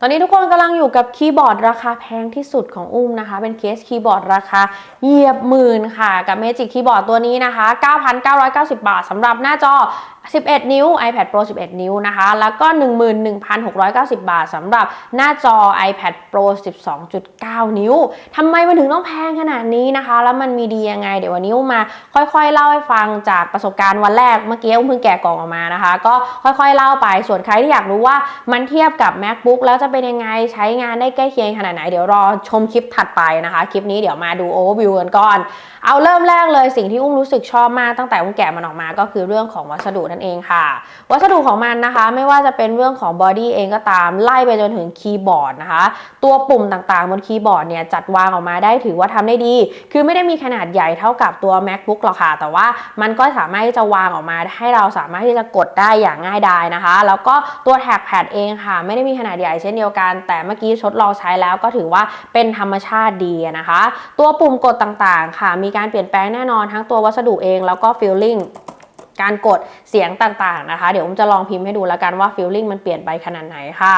ตอนนี้ทุกคนกำลังอยู่กับคีย์บอร์ดราคาแพงที่สุดของอุ้มนะคะ เป็นเคสคีย์บอร์ดราคาเหยียบหมื่นค่ะ กับ Magic Keyboard ตัวนี้นะคะ 9,990 บาทสำหรับหน้าจอ 11 นิ้ว iPad Pro 11 นิ้วนะคะ แล้วก็ 11,690 บาทสำหรับหน้าจอ iPad Pro 12.9 นิ้วทำไมมันถึงต้องแพงขนาดนี้นะคะ แล้วมันมีดียังไง เดี๋ยววันนี้มา ค่อยๆ เล่าให้ฟังจากประสบการณ์วันแรกเมื่อกี้อุ้มเพิ่งแกะกล่องออกมานะคะ ก็ค่อยๆ เล่าไปส่วนใครที่อยากรู้ว่ามันเทียบกับ MacBook แล้วจะเป็นยังไงใช้งานได้ใกล้เคียงขนาดไหน เดี๋ยวรอชมคลิปถัดไปนะคะ คลิปนี้เดี๋ยวมาดู overview กันก่อน เอาเริ่มแรกเลยสิ่งที่อุ้มรู้สึกชอบมากตั้งแต่อุ้มแกะมันออกมาก็คือเรื่องของวัสดุนั่นเองค่ะ วัสดุของมันนะคะไม่ว่าจะเป็นเรื่องของบอดี้เองก็ตามไล่ไปจนถึงคีย์บอร์ดนะคะ ตัวปุ่มต่างๆบนคีย์บอร์ดเนี่ยจัดวางออกมาได้ถือว่าทำได้ดี คือไม่ได้มีขนาดใหญ่เท่ากับตัว macbook หรอกค่ะ แต่ว่ามันก็สามารถที่จะวางออกมาให้เราสามารถที่จะกดได้อย่างง่ายดายนะคะ แล้วก็ตัวแท็กแพดเองค่ะ ไม่ได้มีขนาดใหญ่เช่นเดียวกัน แต่เมื่อกี้ทดลองใช้แล้วก็ถือว่าเป็นธรรมชาติดีนะคะ ตัวปุ่มกดต่างๆ ค่ะ มีการเปลี่ยนแปลงแน่นอนทั้งตัววัสดุเองแล้วก็ฟีลลิ่ง การกดเสียงต่างๆนะคะ เดี๋ยวผมจะลองพิมพ์ให้ดูแล้วกันว่าฟีลลิ่งมันเปลี่ยนไปขนาดไหนค่ะ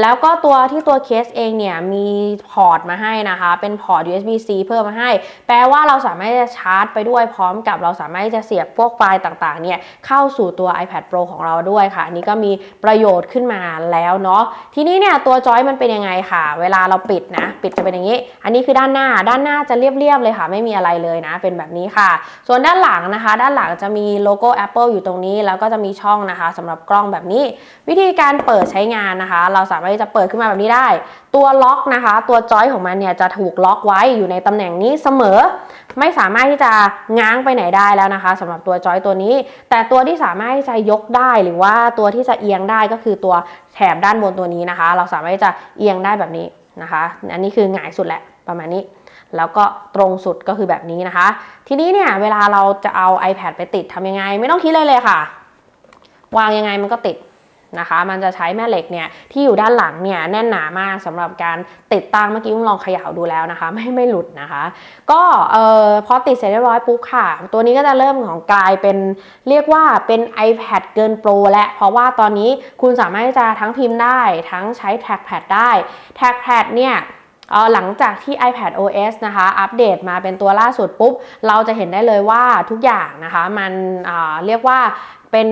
แล้วก็ตัวที่ตัวเคสเองเนี่ยมีพอร์ตมาให้นะคะ เป็นพอร์ต USB-C เพิ่มมาให้ แปลว่าเราสามารถจะชาร์จไปด้วยพร้อมกับเราสามารถจะเสียบพวกไฟล์ต่างๆเนี่ยเข้าสู่ตัว iPad Pro ของเราด้วยค่ะอันนี้ก็มีประโยชน์ขึ้นมาแล้วเนาะทีนี้เนี่ยตัวจอยมันเป็นยังไงค่ะ เวลาเราปิดนะ ปิดจะเป็นอย่างนี้ อันนี้คือด้านหน้าด้านหน้าจะเรียบๆเลยค่ะ ไม่มีอะไรเลยนะ เป็นแบบนี้ค่ะ ส่วนด้านหลังนะคะ ด้านหลังจะมีโลโก้ Apple อยู่ตรงนี้ แล้วก็จะมีช่องนะคะสำหรับกล้องแบบนี้ วิธีการเปิดใช้งานนะคะ เราสามารถที่จะเปิดขึ้นมาแบบนี้ได้ ตัวล็อกนะคะ ตัวจอยของมันเนี่ยจะถูกล็อกไว้อยู่ในตำแหน่งนี้เสมอ ไม่สามารถที่จะง้างไปไหนได้แล้วนะคะสำหรับตัวจอยตัวนี้ แต่ตัวที่สามารถที่จะยกได้หรือว่าตัวที่จะเอียงได้ก็คือตัวแถบด้านบนตัวนี้นะคะ เราสามารถที่จะเอียงได้แบบนี้นะคะ อันนี้คือหงายสุดแหละประมาณนี้ แล้วก็ตรงสุดก็คือแบบนี้นะคะ ทีนี้เนี่ยเวลาเราจะเอา iPad ไปติดทำยังไง ไม่ต้องคิดเลยเลยค่ะ วางยังไงมันก็ติดนะคะ มันจะใช้แม่เหล็กเนี่ยที่อยู่ด้านหลังเนี่ยแน่นหนามากสำหรับการติดตั้งเมื่อกี้อุ้มลองเขย่าดูแล้วนะคะ ไม่ไม่หลุดนะคะ ก็เอ่อพอติดเสร็จเรียบร้อยปุ๊บค่ะ ตัวนี้ก็จะเริ่มของกลายเป็นเรียกว่าเป็น iPad เกินโปรและ เพราะว่าตอนนี้คุณสามารถจะทั้งพิมพ์ได้ทั้งใช้ trackpad ได้ trackpad เนี่ย หลังจากที่ iPad OS นะคะ อัปเดตมาเป็นตัวล่าสุดปุ๊บ เราจะเห็นได้เลยว่าทุกอย่างนะคะ มันเรียกว่าเป็น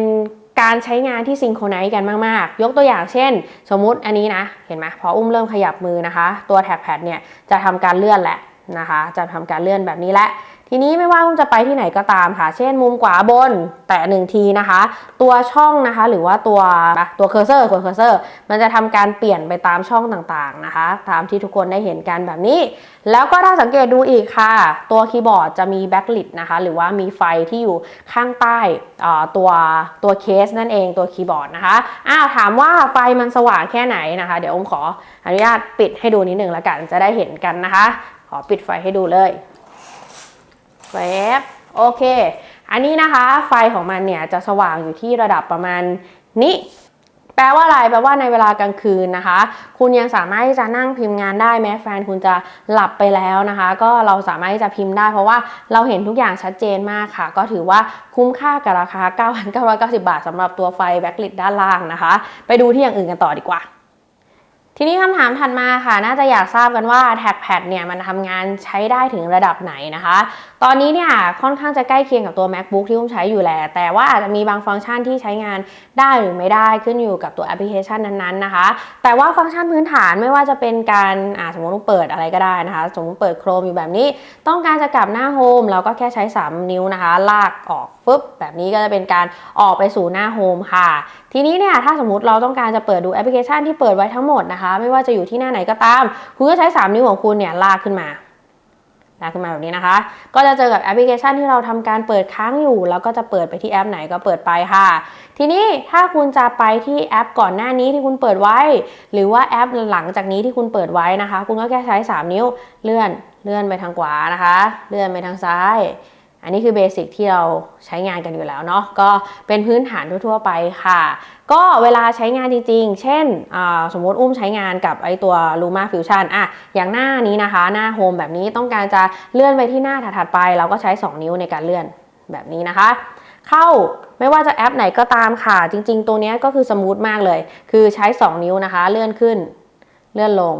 การใช้งานที่ซิงโครไนซ์กันมาก ๆ ยกตัวอย่างเช่น สมมุติอันนี้นะ เห็นไหมพออุ้มเริ่มขยับมือนะคะ ตัวแท็กแพดเนี่ยจะทำการเลื่อนแหละนะคะ จะทำการเลื่อนแบบนี้แหละ ทีนี้ไม่ว่าอุ้มจะไปที่ไหนก็ตามค่ะ เช่นมุมขวาบน แตะหนึ่งทีนะคะ ตัวช่องนะคะ หรือว่าตัวตัวเคอร์เซอร์ตัวเคอร์เซอร์ มันจะทำการเปลี่ยนไปตามช่องต่างๆนะคะ ตามที่ทุกคนได้เห็นกันแบบนี้ แล้วก็ถ้าสังเกตดูอีกค่ะ ตัวคีย์บอร์ดจะมีแบ็คลิดนะคะ หรือว่ามีไฟที่อยู่ข้างใต้อ่าตัวตัวเคสนั่นเองตัวคีย์บอร์ดนะคะอ้าวถามว่าไฟมันสว่างแค่ไหนนะคะ เดี๋ยวอมขออนุญาตปิดให้ดูนิดหนึ่งแล้วกันจะได้เห็นกันนะคะ ขอปิดไฟให้ดูเลย แวบโอเค อันนี้นะคะไฟของมันเนี่ยจะสว่างอยู่ที่ระดับประมาณนี้แปลว่าอะไรแปลว่าในเวลากลางคืนนะคะ คุณยังสามารถที่จะนั่งพิมพ์งานได้แม้แฟนคุณจะหลับไปแล้วนะคะ ก็เราสามารถที่จะพิมพ์ได้ เพราะว่าเราเห็นทุกอย่างชัดเจนมากค่ะ ก็ถือว่าคุ้มค่ากับราคา 9,990 บาทสำหรับตัวไฟแบ็คลิดด้านล่างนะคะ ไปดูที่อย่างอื่นกันต่อดีกว่า ทีนี้คำถามถัดมาค่ะ น่าจะอยากทราบกันว่าแท็กแพดเนี่ยมันทำงานใช้ได้ถึงระดับไหนนะคะ ตอนนี้เนี่ยค่อนข้างจะใกล้เคียงกับตัว macbook ที่ผมใช้อยู่แหละแต่ว่าอาจจะมีบางฟังก์ชันที่ใช้งานได้หรือไม่ได้ขึ้นอยู่กับตัวแอปพลิเคชันนั้นๆนะคะ แต่ว่าฟังก์ชันพื้นฐานไม่ว่าจะเป็นการอ่าสมมติเปิดอะไรก็ได้นะคะ สมมติเปิดโครมอยู่แบบนี้ ต้องการจะกลับหน้าโฮมเราก็แค่ใช้ 3 นิ้วนะคะ ลากออกปุ๊บแบบนี้ก็จะเป็นการออกไปสู่หน้าโฮมค่ะ ทีนี้เนี่ยถ้าสมมติเราต้องการจะเปิดดูแอปพลิเคชันที่เปิดไว้ทั้งหมดนะคะไม่ว่าจะอยู่ที่หน้าไหนก็ตาม คุณก็ใช้ 3 นิ้วของคุณเนี่ยลากขึ้นมาลากขึ้นมาแบบนี้นะคะ ก็จะเจอกับแอปพลิเคชันที่เราทำการเปิดค้างอยู่ แล้วก็จะเปิดไปที่แอปไหนก็เปิดไปค่ะ ทีนี้ถ้าคุณจะไปที่แอปก่อนหน้านี้ที่คุณเปิดไว้ หรือว่าแอปหลังจากนี้ที่คุณเปิดไว้นะคะ คุณก็แค่ใช้ 3 นิ้วเลื่อนเลื่อนไปทางขวานะคะ เลื่อนไปทางซ้าย อันนี้คือเบสิกที่เราใช้งานกันอยู่แล้วเนาะก็เป็นพื้นฐานทั่วๆไปค่ะ ก็เวลาใช้งานจริงๆ เช่นสมมติอุ้มใช้งานกับไอตัว Luma Fusion อะอย่างหน้านี้นะคะ หน้าโฮมแบบนี้ต้องการจะเลื่อนไปที่หน้าถัดๆไป เราก็ใช้ 2 นิ้วในการเลื่อนแบบนี้นะคะ เข้าไม่ว่าจะแอปไหนก็ตามค่ะ จริง ๆ ตัวนี้ก็คือสมูทมากเลย คือใช้ 2 นิ้วนะคะ เลื่อนขึ้น เลื่อนลง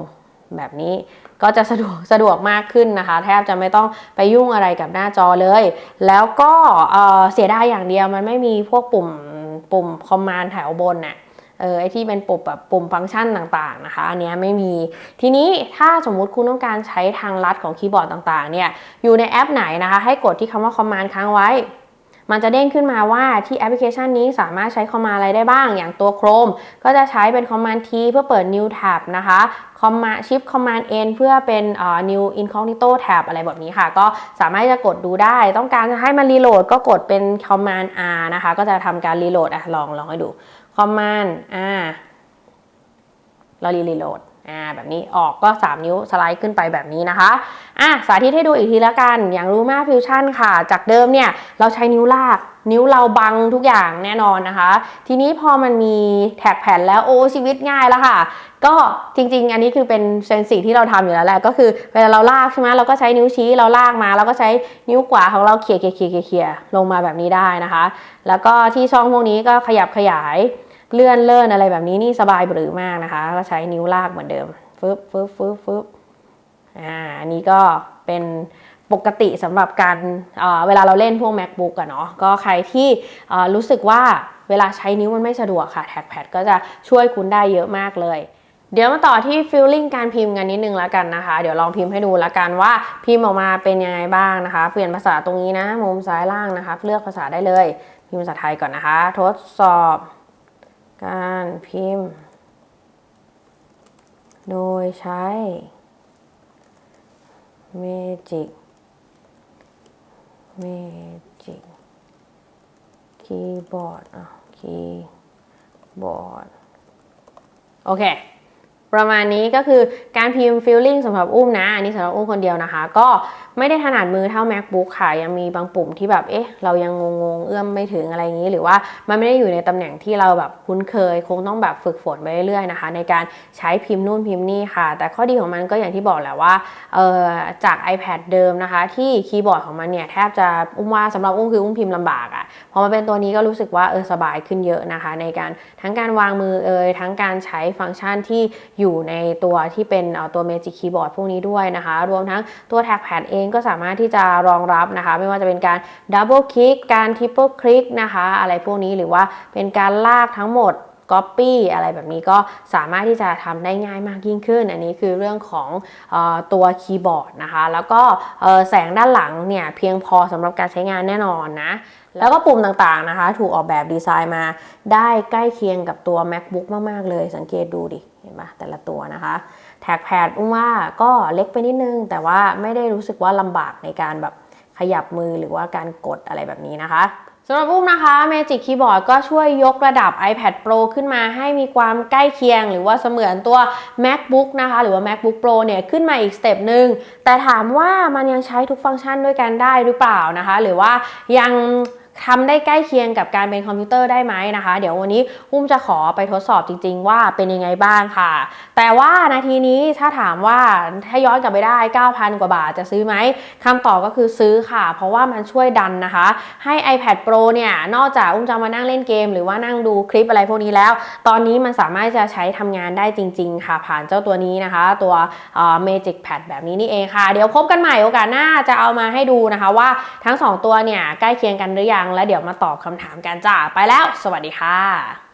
แบบนี้ ก็จะสะดวกสะดวกมากขึ้นนะคะ แทบจะไม่ต้องไปยุ่งอะไรกับหน้าจอเลย แล้วก็เสียดายอย่างเดียวมันไม่มีพวกปุ่มปุ่มคอมมานด์แถวบนน่ะเออไอที่เป็นปุ่มแบบปุ่มฟังก์ชันต่างๆนะคะ อันนี้ไม่มี ทีนี้ถ้าสมมุติคุณต้องการใช้ทางลัดของคีย์บอร์ดต่างๆเนี่ยอยู่ในแอปไหนนะคะ ให้กดที่คำว่าคอมมานด์ค้างไว้ มันจะเด้งขึ้นมาว่าที่แอปพลิเคชันนี้สามารถใช้คอมมานด์อะไรได้บ้าง อย่างตัว Chrome ก็จะใช้เป็นคอมมานด์ T เพื่อเปิด New Tab นะคะคอมมาชิปคอมมานด์ N เพื่อเป็นเอ่อ New Incognito Tab อะไรแบบนี้ค่ะ ก็สามารถจะกดดูได้ ต้องการจะให้มันรีโหลดก็กดเป็นคอมมานด์ R นะคะ ก็จะทำการรีโหลดอะลองลองให้ดูคอมมานด์ R เรารีโหลด อ่าแบบนี้ออกก็ 3 นิ้วสไลด์ขึ้นไปแบบนี้นะคะอะสาธิตให้ดูอีกทีละกัน อย่างรูมาฟิวชั่นค่ะ จากเดิมเนี่ยเราใช้นิ้วลากนิ้วเราบังทุกอย่างแน่นอนนะคะ ทีนี้พอมันมีแท็กแผ่นแล้วโอ้ชีวิตง่ายแล้วค่ะ ก็จริง ๆ อันนี้คือเป็นเป็นสิ่งที่เราทำอยู่แล้วแหละก็คือเวลาเราลากใช่ไหมเราก็ใช้นิ้วชี้เราลากมาเราก็ใช้นิ้วขวาของเราเขี่ยเขี่ยเขี่ยเขี่ยลงมาแบบนี้ได้นะคะ แล้วก็ที่ช่องพวกนี้ก็ขยับขยาย เลื่อนเลื่อนอะไรแบบนี้นี่สบายบรือมากนะคะ ก็ใช้นิ้วลากเหมือนเดิมฟึบฟึบฟึบฟึบอ่าอันนี้ก็เป็นปกติสำหรับการเเวลาเราเล่นพวก macbook อะเนาะก็ใครที่รู้สึกว่าเวลาใช้นิ้วมันไม่สะดวกค่ะแท็กแพดก็จะช่วยคุณได้เยอะมากเลย เดี๋ยวมาต่อที่ feeling การพิมพ์กันนิดนึงแล้วกันนะคะ เดี๋ยวลองพิมพ์ให้ดูแล้วกันว่าพิมพ์ออกมาเป็นยังไงบ้างนะคะ เปลี่ยนภาษาตรงนี้นะ มุมซ้ายล่างนะคะ เลือกภาษาได้เลย พิมพ์ภาษาไทยก่อนนะคะ ทดสอบ การพิมพ์ โดยใช้ Magic Magic คีย์บอร์ดอะคีย์บอร์ดโอเคประมาณนี้ก็คือการพิมพ์ feeling สำหรับอุ้มนะ อันนี้สำหรับอุ้มคนเดียวนะคะ ก็ ไม่ได้ถนัดมือเท่า macbook ค่ะ ยังมีบางปุ่มที่แบบ เอ๊ะ เรายังงงๆ เอื้อมไม่ถึงอะไรอย่างนี้ หรือว่ามันไม่ได้อยู่ในตำแหน่งที่เราแบบคุ้นเคย คงต้องแบบฝึกฝนไปเรื่อยๆนะคะ ในการใช้พิมพ์นู่นพิมพ์นี่ค่ะ แต่ข้อดีของมันก็อย่างที่บอกแหละว่าเออจาก iPad เดิมนะคะ ที่คีย์บอร์ดของมันเนี่ยแทบจะอุ้มว่าสำหรับอุ้มคืออุ้มพิมพ์ลำบากอะ่ะพอมาเป็นตัวนี้ก็รู้สึกว่าเออสบายขึ้นเยอะนะคะ ในการทั้งการวางมือเอยทั้งการใช้ฟังก์ชันที่อยู่ในตัวที่เป็นตัว Magic Keyboard พวกนี้ด้วยนะคะ รวมทั้งตัว t a g p a d เองก็สามารถที่จะรองรับนะคะ ไม่ว่าจะเป็นการ Double Click การ Triple Click นะคะ อะไรพวกนี้หรือว่าเป็นการลากทั้งหมด Copy อะไรแบบนี้ก็สามารถที่จะทำได้ง่ายมากยิ่งขึ้น อันนี้คือเรื่องของอตัวคีย์บอร์ดนะคะ แล้วก็แสงด้านหลังเนี่ยเพียงพอสำหรับการใช้งานแน่นอนนะแล้วก็ปุ่มต่างๆนะคะ ถูกออกแบบดีไซน์มาได้ใกล้เคียงกับตัว macbook มาก ๆ เลยสังเกตดูดิ เห็นปะแต่ละตัวนะคะ แท็กแพดอุ้มว่าก็เล็กไปนิดนึง แต่ว่าไม่ได้รู้สึกว่าลำบากในการแบบขยับมือหรือว่าการกดอะไรแบบนี้นะคะสำหรับอุ้มนะคะ Magic Keyboard ก็ช่วยยกระดับ iPad Pro ขึ้นมาให้มีความใกล้เคียง หรือว่าเสมือนตัว MacBook นะคะ หรือว่า MacBook Pro เนี่ยขึ้นมาอีกสเต็ปหนึ่งแต่ถามว่ามันยังใช้ทุกฟังก์ชันด้วยกันได้หรือเปล่านะคะ หรือว่ายัง ทำได้ใกล้เคียงกับการเป็นคอมพิวเตอร์ได้ไหมนะคะ เดี๋ยววันนี้อุ้มจะขอไปทดสอบจริง ๆ ว่าเป็นยังไงบ้างค่ะ แต่ว่านาทีนี้ถ้าถามว่าถ้าย้อนกลับไปได้ 9,000 กว่าบาทจะซื้อไหมคำตอบก็คือซื้อค่ะ เพราะว่ามันช่วยดันนะคะ ให้ iPad Pro เนี่ย นอกจากอุ้มจะมานั่งเล่นเกม หรือว่านั่งดูคลิปอะไรพวกนี้แล้ว ตอนนี้มันสามารถจะใช้ทำงานได้จริง ๆ ค่ะ ผ่านเจ้าตัวนี้นะคะ ตัวเอ่อ Magic Pad แบบนี้นี่เองค่ะ เดี๋ยวพบกันใหม่โอกาสหน้าจะเอามาให้ดูนะคะว่าทั้ง 2 ตัวเนี่ยใกล้เคียงกันหรือยังง แล้วเดี๋ยวมาตอบคำถามกันจ้าไปแล้ว สวัสดีค่ะ